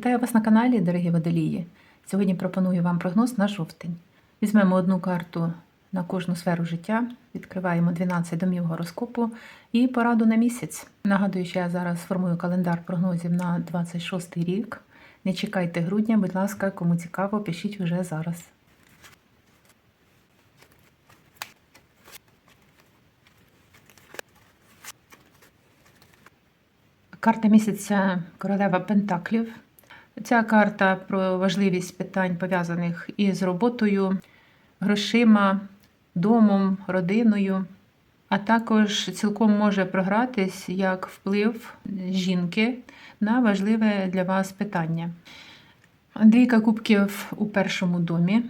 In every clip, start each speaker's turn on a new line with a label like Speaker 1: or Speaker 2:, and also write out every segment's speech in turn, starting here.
Speaker 1: Вітаю вас на каналі, дорогі водолії. Сьогодні пропоную вам прогноз на жовтень. Візьмемо одну карту на кожну сферу життя, відкриваємо 12 домів гороскопу і пораду на місяць. Нагадую, що я зараз формую календар прогнозів на 26 рік. Не чекайте грудня, будь ласка, кому цікаво, пишіть вже зараз. Карта місяця королева Пентаклів. Ця карта про важливість питань, пов'язаних із роботою, грошима, домом, родиною, а також цілком може програтись як вплив жінки на важливе для вас питання. Двійка кубків у першому домі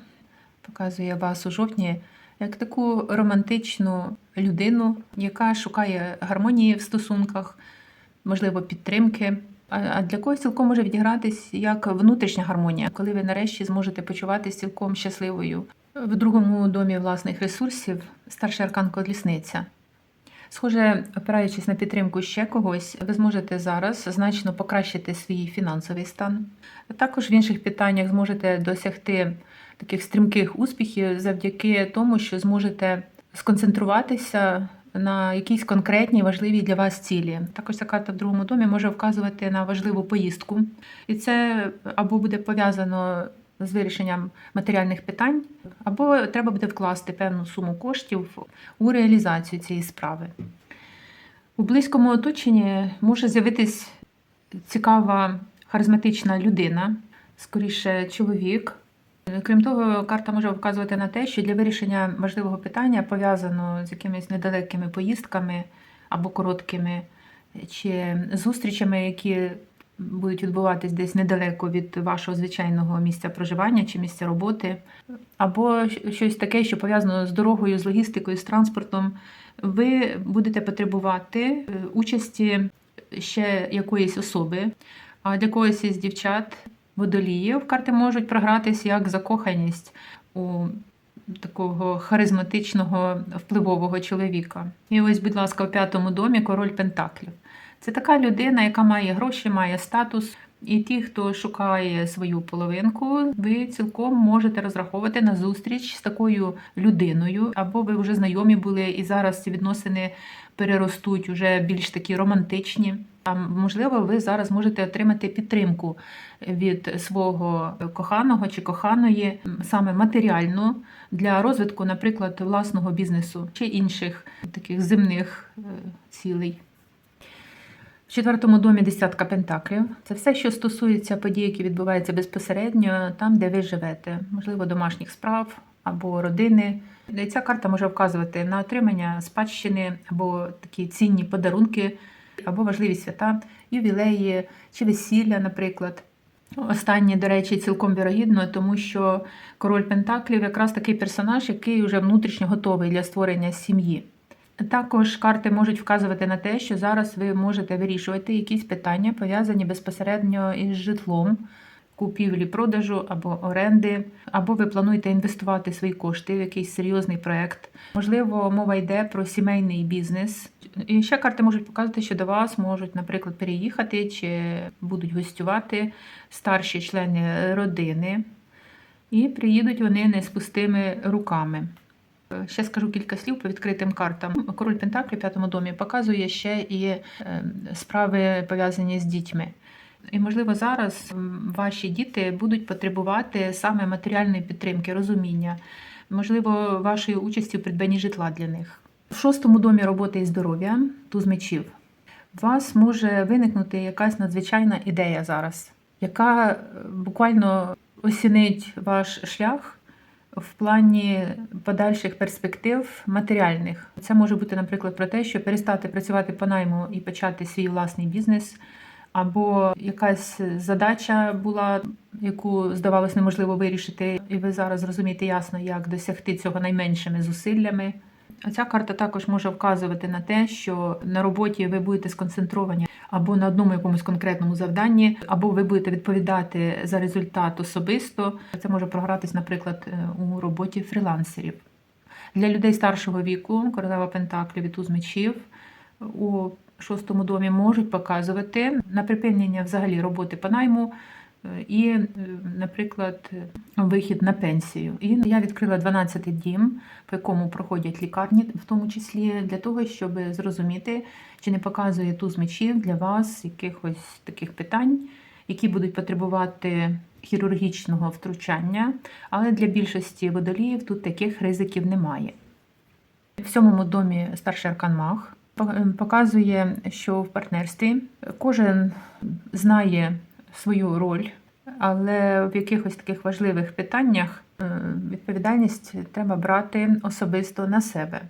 Speaker 1: показує вас у жовтні як таку романтичну людину, яка шукає гармонії в стосунках, можливо, підтримки. А для когось цілком може відігратись як внутрішня гармонія, коли ви нарешті зможете почуватися цілком щасливою. В другому домі власних ресурсів старший аркан колісниця. Схоже, опираючись на підтримку ще когось, ви зможете зараз значно покращити свій фінансовий стан. Також в інших питаннях зможете досягти таких стрімких успіхів завдяки тому, що зможете сконцентруватися на якійсь конкретній важливій для вас цілі. Також ця карта в другому домі може вказувати на важливу поїздку, і це або буде пов'язано з вирішенням матеріальних питань, або треба буде вкласти певну суму коштів у реалізацію цієї справи. У близькому оточенні може з'явитись цікава харизматична людина, скоріше чоловік. Крім того, карта може вказувати на те, що для вирішення важливого питання, пов'язаного з якимись недалекими поїздками або короткими, чи зустрічами, які будуть відбуватись десь недалеко від вашого звичайного місця проживання чи місця роботи, або щось таке, що пов'язано з дорогою, з логістикою, з транспортом, ви будете потребувати е, участі ще якоїсь особи, а для когось із дівчат водоліїв карти можуть програтись як закоханість у такого харизматичного впливового чоловіка. І ось, будь ласка, в п'ятому домі король Пентаклів. Це така людина, яка має гроші, має статус. І ті, хто шукає свою половинку, ви цілком можете розраховувати на зустріч з такою людиною, або ви вже знайомі були, і зараз ці відносини переростуть уже більш такі романтичні. А можливо, ви зараз можете отримати підтримку від свого коханого чи коханої, саме матеріальну для розвитку, наприклад, власного бізнесу чи інших таких земних е, цілей. В четвертому домі десятка пентаклів. Це все, що стосується подій, які відбуваються безпосередньо там, де ви живете, можливо, домашніх справ або родини. Ця карта може вказувати на отримання спадщини або такі цінні подарунки, або важливі свята, ювілеї чи весілля, наприклад. Останнє, до речі, цілком вірогідно, тому що король Пентаклів якраз такий персонаж, який вже внутрішньо готовий для створення сім'ї. Також карти можуть вказувати на те, що зараз ви можете вирішувати якісь питання, пов'язані безпосередньо із житлом, купівлі, продажу або оренди, або ви плануєте інвестувати свої кошти в якийсь серйозний проект. Можливо, мова йде про сімейний бізнес. І ще карти можуть показати, що до вас можуть, наприклад, переїхати чи будуть гостювати старші члени родини, і приїдуть вони не з пустими руками. Ще скажу кілька слів по відкритим картам. Король Пентаклі в п'ятому домі показує ще і е, справи пов'язані з дітьми. І, можливо, зараз ваші діти будуть потребувати саме матеріальної підтримки, розуміння, можливо, вашої участі в придбанні житла для них. В шостому домі роботи і здоров'я, туз мечів, у вас може виникнути якась надзвичайна ідея зараз, яка буквально осінить ваш шлях в плані подальших перспектив матеріальних. Це може бути, наприклад, про те, що перестати працювати по найму і почати свій власний бізнес, або якась задача була, яку здавалось неможливо вирішити, і ви зараз розумієте ясно, як досягти цього найменшими зусиллями. Ця карта також може вказувати на те, що на роботі ви будете сконцентровані або на одному якомусь конкретному завданні, або ви будете відповідати за результат особисто. Це може програтись, наприклад, у роботі фрілансерів. Для людей старшого віку, королева Пентаклів і туз мечів у шостому домі можуть показувати на припинення взагалі роботи по найму е, і, е, наприклад, е, вихід на пенсію. І я відкрила 12 дім, по якому проходять лікарні, в тому числі для того, щоб зрозуміти, чи не показує туз мечів для вас якихось таких питань, які будуть потребувати хірургічного втручання, але для більшості водоліїв тут таких ризиків немає. В сьомому домі старший аркан Мах показує, що в партнерстві кожен знає свою роль, але в якихось таких важливих питаннях е, відповідальність треба брати особисто на себе.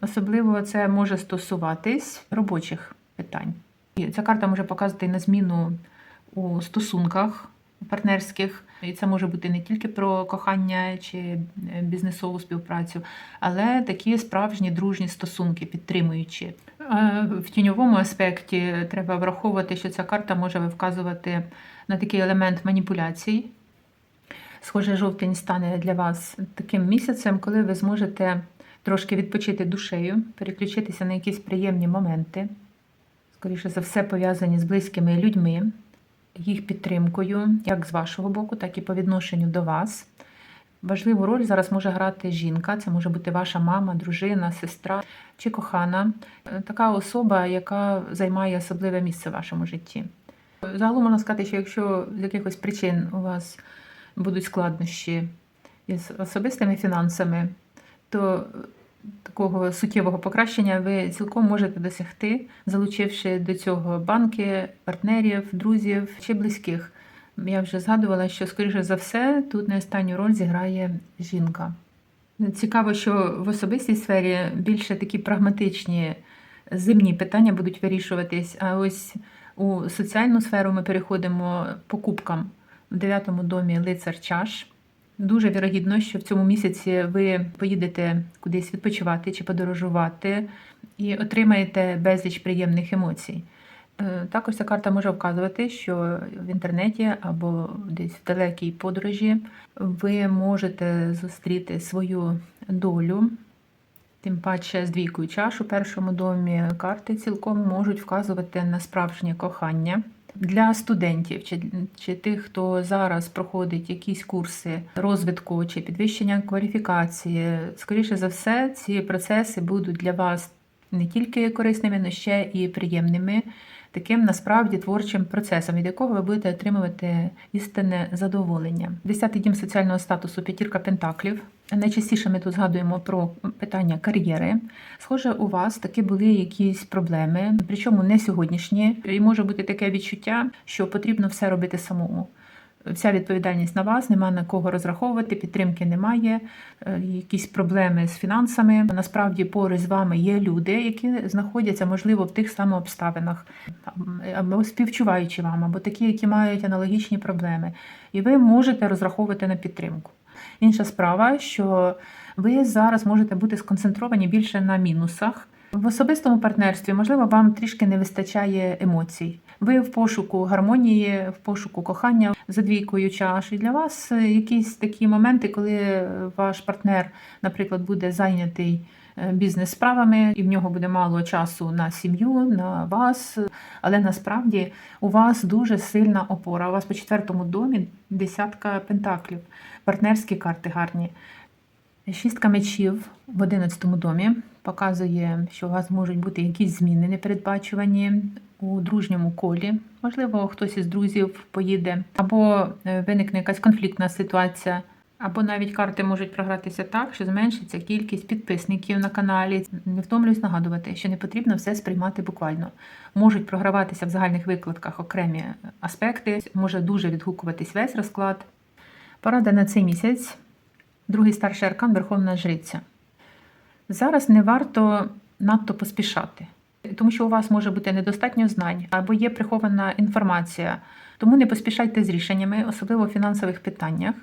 Speaker 1: Особливо це може стосуватись робочих питань. І ця карта може показувати на зміну у стосунках партнерських, і це може бути не тільки про кохання чи е, бізнесову співпрацю, але такі справжні дружні стосунки, підтримуючі. В тіньовому аспекті треба враховувати, що ця карта може вказувати на такий елемент маніпуляцій. Схоже, жовтень стане для вас таким місяцем, коли ви зможете трошки відпочити душею, переключитися на якісь приємні моменти, скоріше за все, пов'язані з близькими людьми, їх підтримкою, як з вашого боку, так і по відношенню до вас. Важливу роль зараз може грати жінка, це може бути ваша мама, дружина, сестра чи кохана, така особа, яка займає особливе місце в вашому житті. Загалом можна сказати, що якщо з якихось причин у вас будуть складнощі із особистими фінансами, то такого суттєвого покращення ви цілком можете досягти, залучивши до цього банки, партнерів, друзів чи близьких. Я вже згадувала, що, скоріше за все, тут не останню роль зіграє жінка. Цікаво, що в особистій сфері більше такі прагматичні зимні питання будуть вирішуватись, а ось у соціальну сферу ми переходимо покупкам в дев'ятому домі лицар чаш. Дуже вірогідно, що в цьому місяці ви поїдете кудись відпочивати чи подорожувати і отримаєте безліч приємних емоцій. Е, Також ця карта може вказувати, що в інтернеті або десь в далекій подорожі ви можете зустріти свою долю. Тим паче з двійкою чаш у першому домі карти цілком можуть вказувати на справжнє кохання. Для студентів чи, чи тих, хто зараз проходить якісь курси розвитку чи підвищення кваліфікації, скоріше за все, ці процеси будуть для вас не тільки корисними, але ще і приємними, таким насправді творчим процесом, від якого ви будете отримувати істинне задоволення. Десятий дім соціального статусу п'ятірка пентаклів. Найчастіше ми тут згадуємо про питання кар'єри. Схоже, у вас таки були якісь проблеми, причому не сьогоднішні. І може бути таке відчуття, що потрібно все робити самому. Вся відповідальність на вас, нема на кого розраховувати, підтримки немає, е, якісь проблеми з фінансами. Насправді поруч з вами є люди, які знаходяться, можливо, в тих самих обставинах, або співчуваючи вам, або такі, які мають аналогічні проблеми. І ви можете розраховувати на підтримку. Інша справа, що ви зараз можете бути сконцентровані більше на мінусах. В особистому партнерстві, можливо, вам трішки не вистачає емоцій. Ви в пошуку гармонії, в пошуку кохання за двійкою чаш. І для вас е, якісь такі моменти, коли ваш партнер, наприклад, буде зайнятий е, бізнес-справами, і в нього буде мало часу на сім'ю, на вас. Але насправді у вас дуже сильна опора. У вас по четвертому домі десятка пентаклів, партнерські карти гарні. Шістка мечів в 11 домі показує, що у вас можуть бути якісь зміни непередбачувані у дружньому колі. Можливо, хтось із друзів поїде, або е, виникне якась конфліктна ситуація, або навіть карти можуть програтися так, що зменшиться кількість підписників на каналі. Не втомлююсь нагадувати, що не потрібно все сприймати буквально. Можуть програватися в загальних викладках окремі аспекти, може дуже відгукуватись весь розклад. Порада на цей місяць. Другий старший аркан Верховна Жриця. Зараз не варто надто поспішати, тому що у вас може бути недостатньо знань або є прихована інформація. Тому не поспішайте з рішеннями, особливо в фінансових питаннях.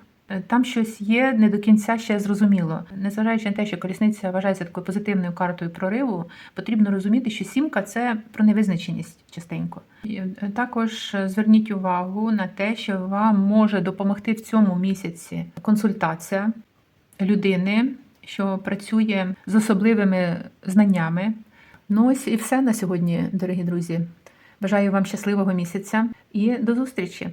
Speaker 1: Там щось є не до кінця ще зрозуміло. Незважаючи на те, що колісниця вважається такою позитивною картою прориву, потрібно розуміти, що сімка це про невизначеність частенько. Е, Також зверніть увагу на те, що вам може допомогти в цьому місяці консультація людини, що працює з особливими знаннями. Ну ось і все на сьогодні, дорогі друзі. Бажаю вам щасливого місяця і до зустрічі!